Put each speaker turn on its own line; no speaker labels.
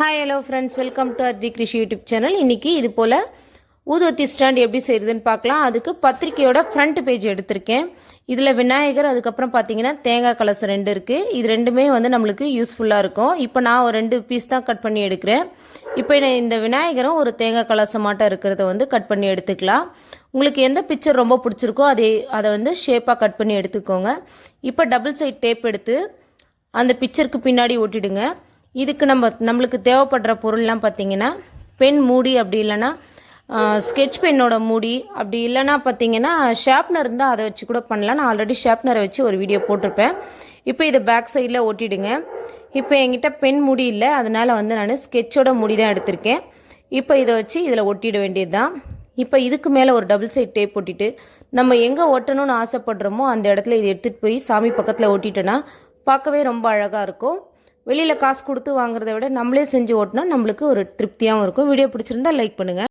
Hi hello friends welcome to Atri Krishi YouTube channel இன்றைக்கி இது போல் ஊதுவத்தி ஸ்டாண்ட் எப்படி செய்யுதுன்னு பார்க்கலாம். அதுக்கு பத்திரிக்கையோட ஃப்ரண்ட் பேஜ் எடுத்திருக்கேன். இதில் விநாயகர் அதுக்கப்புறம் பார்த்தீங்கன்னா தேங்காய் கலசம் ரெண்டு இருக்குது இது ரெண்டுமே வந்து நம்மளுக்கு யூஸ்ஃபுல்லாக இருக்கும். இப்போ நான் ஒரு ரெண்டு பீஸ் தான் கட் பண்ணி எடுக்கிறேன். இப்போ நான் இந்த விநாயகரும் ஒரு தேங்காய் கலசம் மாட்டம் இருக்கிறத வந்து கட் பண்ணி எடுத்துக்கலாம். உங்களுக்கு எந்த பிக்சர் ரொம்ப பிடிச்சிருக்கோ அதே அதை வந்து ஷேப்பாக கட் பண்ணி எடுத்துக்கோங்க. இப்போ டபுள் சைட் டேப் எடுத்து அந்த பிக்சருக்கு பின்னாடி ஒட்டிடுங்க. இதுக்கு நம்ம நம்மளுக்கு தேவைப்படுற பொருள்லாம் பார்த்தீங்கன்னா பென் மூடி அப்படி இல்லைன்னா ஸ்கெட்ச் பென்னோட மூடி அப்படி இல்லைன்னா பார்த்தீங்கன்னா ஷார்ப்னர் இருந்தால் அதை வச்சு கூட பண்ணலாம். நான் ஆல்ரெடி ஷார்ப்னரை வச்சு ஒரு வீடியோ போட்டிருப்பேன். இப்போ இதை பேக் சைடில் ஒட்டிடுங்க இப்போ என்கிட்ட பென் முடி இல்லை. அதனால் வந்து நான் ஸ்கெட்சோட முடி தான் எடுத்திருக்கேன். இப்போ இதை வச்சு இதில் ஒட்டிட வேண்டியது தான் இப்போ இதுக்கு மேலே ஒரு டபுள் சைட் டேப் ஒட்டிட்டு நம்ம எங்கே ஒட்டணும்னு ஆசைப்படுறோமோ அந்த இடத்துல இதை எடுத்துகிட்டு போய் சாமி பக்கத்தில் ஒட்டிட்டோன்னா பார்க்கவே ரொம்ப அழகாக இருக்கும். வெளியில் காசு கொடுத்து வாங்குறத விட நம்மளே செஞ்சு ஓட்டினா நம்மளுக்கு ஒரு திருப்தியாகவும் இருக்கும். வீடியோ பிடிச்சிருந்தா லைக் பண்ணுங்கள்